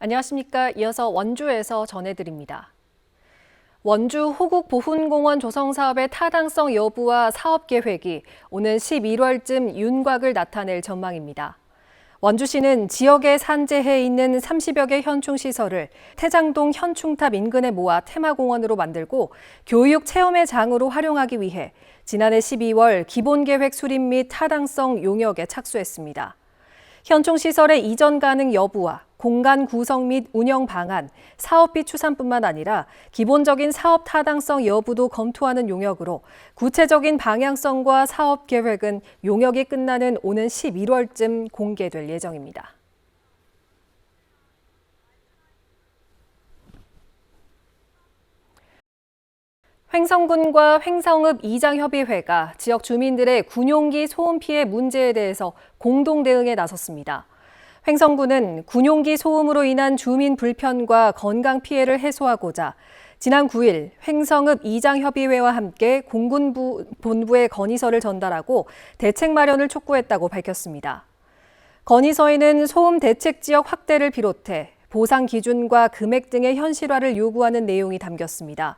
안녕하십니까. 이어서 원주에서 전해드립니다. 원주 호국 보훈공원 조성 사업의 타당성 여부와 사업 계획이 오는 11월쯤 윤곽을 나타낼 전망입니다. 원주시는 지역에 산재해 있는 30여 개 현충 시설을 태장동 현충탑 인근에 모아 테마공원으로 만들고 교육 체험의 장으로 활용하기 위해 지난해 12월 기본계획 수립 및 타당성 용역에 착수했습니다. 현충 시설의 이전 가능 여부와 공간 구성 및 운영 방안, 사업비 추산뿐만 아니라 기본적인 사업 타당성 여부도 검토하는 용역으로 구체적인 방향성과 사업 계획은 용역이 끝나는 오는 11월쯤 공개될 예정입니다. 횡성군과 횡성읍 이장협의회가 지역 주민들의 군용기 소음 피해 문제에 대해서 공동 대응에 나섰습니다. 횡성군은 군용기 소음으로 인한 주민 불편과 건강 피해를 해소하고자 지난 9일 횡성읍 이장협의회와 함께 공군부 본부에 건의서를 전달하고 대책 마련을 촉구했다고 밝혔습니다. 건의서에는 소음 대책 지역 확대를 비롯해 보상 기준과 금액 등의 현실화를 요구하는 내용이 담겼습니다.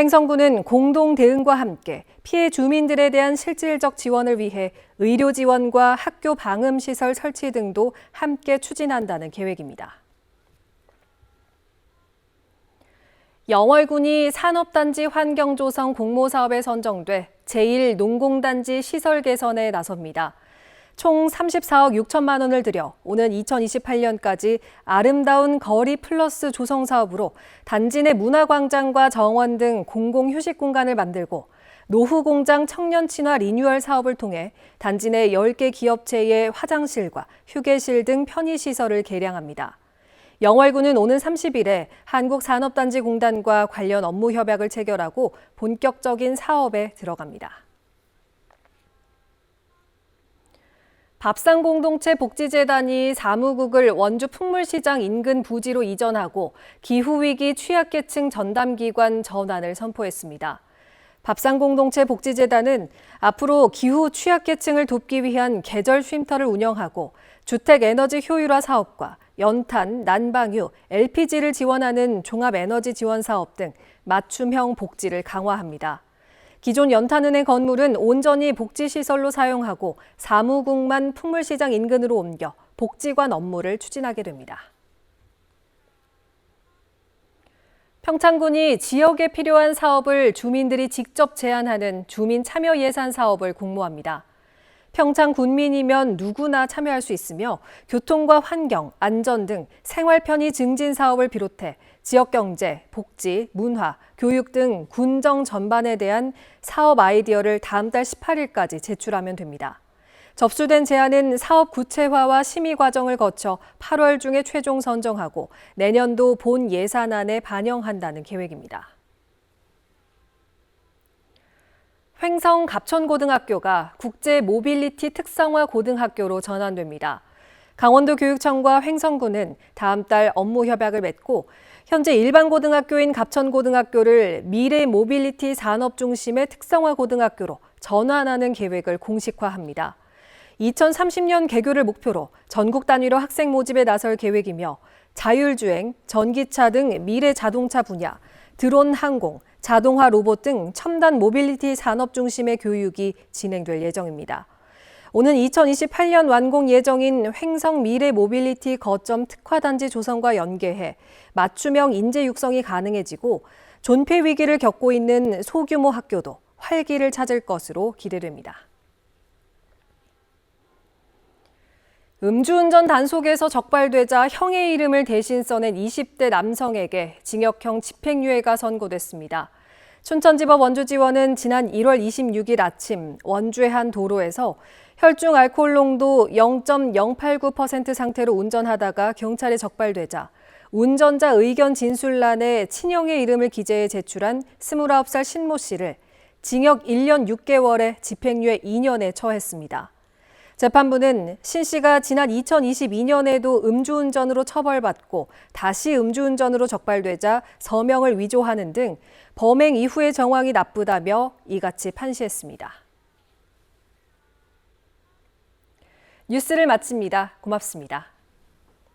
횡성군은 공동 대응과 함께 피해 주민들에 대한 실질적 지원을 위해 의료 지원과 학교 방음 시설 설치 등도 함께 추진한다는 계획입니다. 영월군이 산업단지 환경조성 공모사업에 선정돼 제1농공단지 시설 개선에 나섭니다. 총 34억 6천만 원을 들여 오는 2028년까지 아름다운 거리 플러스 조성 사업으로 단지 내 문화광장과 정원 등 공공 휴식 공간을 만들고 노후 공장 청년 친화 리뉴얼 사업을 통해 단지 내 10개 기업체의 화장실과 휴게실 등 편의 시설을 개량합니다. 영월군은 오는 30일에 한국산업단지공단과 관련 업무 협약을 체결하고 본격적인 사업에 들어갑니다. 밥상공동체 복지재단이 사무국을 원주 풍물시장 인근 부지로 이전하고 기후위기 취약계층 전담기관 전환을 선포했습니다. 밥상공동체 복지재단은 앞으로 기후 취약계층을 돕기 위한 계절 쉼터를 운영하고 주택 에너지 효율화 사업과 연탄, 난방유, LPG를 지원하는 종합에너지 지원 사업 등 맞춤형 복지를 강화합니다. 기존 연탄은행 건물은 온전히 복지시설로 사용하고 사무국만 풍물시장 인근으로 옮겨 복지관 업무를 추진하게 됩니다. 평창군이 지역에 필요한 사업을 주민들이 직접 제안하는 주민 참여 예산 사업을 공모합니다. 평창 군민이면 누구나 참여할 수 있으며 교통과 환경, 안전 등 생활 편의 증진 사업을 비롯해 지역 경제, 복지, 문화, 교육 등 군정 전반에 대한 사업 아이디어를 다음 달 18일까지 제출하면 됩니다. 접수된 제안은 사업 구체화와 심의 과정을 거쳐 8월 중에 최종 선정하고 내년도 본 예산안에 반영한다는 계획입니다. 횡성 갑천고등학교가 국제 모빌리티 특성화 고등학교로 전환됩니다. 강원도 교육청과 횡성군은 다음 달 업무 협약을 맺고 현재 일반 고등학교인 갑천고등학교를 미래 모빌리티 산업 중심의 특성화 고등학교로 전환하는 계획을 공식화합니다. 2030년 개교를 목표로 전국 단위로 학생 모집에 나설 계획이며 자율주행, 전기차 등 미래 자동차 분야, 드론 항공, 자동화 로봇 등 첨단 모빌리티 산업 중심의 교육이 진행될 예정입니다. 오는 2028년 완공 예정인 횡성 미래 모빌리티 거점 특화단지 조성과 연계해 맞춤형 인재 육성이 가능해지고 존폐 위기를 겪고 있는 소규모 학교도 활기를 찾을 것으로 기대됩니다. 음주운전 단속에서 적발되자 형의 이름을 대신 써낸 20대 남성에게 징역형 집행유예가 선고됐습니다. 춘천지법 원주지원은 지난 1월 26일 아침 원주의 한 도로에서 혈중 알코올 농도 0.089% 상태로 운전하다가 경찰에 적발되자 운전자 의견 진술란에 친형의 이름을 기재해 제출한 29살 신모 씨를 징역 1년 6개월에 집행유예 2년에 처했습니다. 재판부는 신 씨가 지난 2022년에도 음주운전으로 처벌받고 다시 음주운전으로 적발되자 서명을 위조하는 등 범행 이후의 정황이 나쁘다며 이같이 판시했습니다. 뉴스를 마칩니다. 고맙습니다.